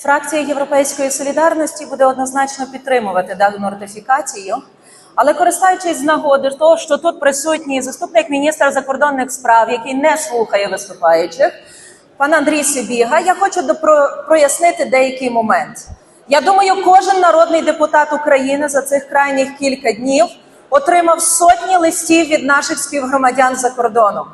Фракція Європейської солідарності буде однозначно підтримувати дану нотифікацію. Але користуючись з нагоди того, що тут присутній заступник міністра закордонних справ, який не слухає виступаючих, пан Андрій Сибіга, я хочу прояснити деякий момент. Я думаю, кожен народний депутат України за цих крайніх кілька днів отримав сотні листів від наших співгромадян за кордоном.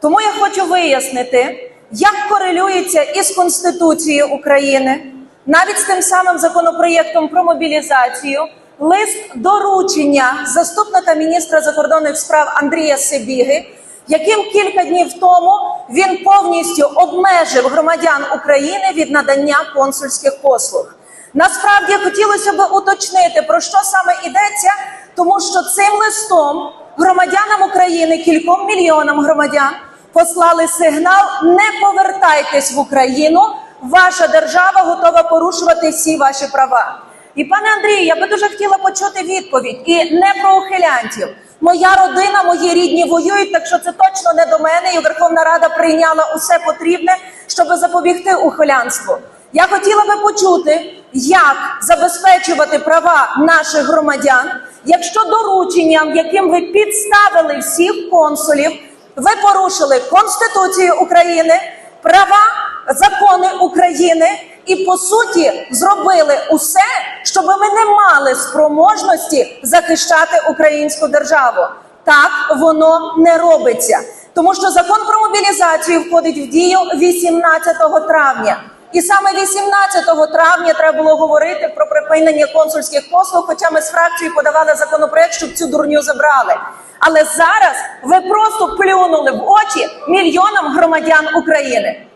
Тому я хочу вияснити, як корелюється із Конституцією України, навіть з тим самим законопроєктом про мобілізацію, лист доручення заступника міністра закордонних справ Андрія Сибіги, яким кілька днів тому він повністю обмежив громадян України від надання консульських послуг. Насправді хотілося б уточнити, про що саме йдеться, тому що цим листом громадянам України, кільком мільйонам громадян, послали сигнал: не повертайтесь в Україну, ваша держава готова порушувати всі ваші права. І пане Андрію, я би дуже хотіла почути відповідь і не про ухилянтів. Моя родина, мої рідні воюють, так що це точно не до мене. І Верховна Рада прийняла усе потрібне, щоб запобігти ухилянству. Я хотіла би почути, як забезпечувати права наших громадян, якщо дорученням, яким ви підставили всіх консулів, ви порушили Конституцію України, права, закони України і по суті зробили усе, щоб ми не мали спроможності захищати українську державу. Так воно не робиться, тому що закон про мобілізацію входить в дію 18 травня. І саме 18 травня треба було говорити про припинення консульських послуг. Хоча ми з фракцією подавали законопроект, щоб цю дурню забрали. Але зараз ви просто плюнули в очі мільйонам громадян України.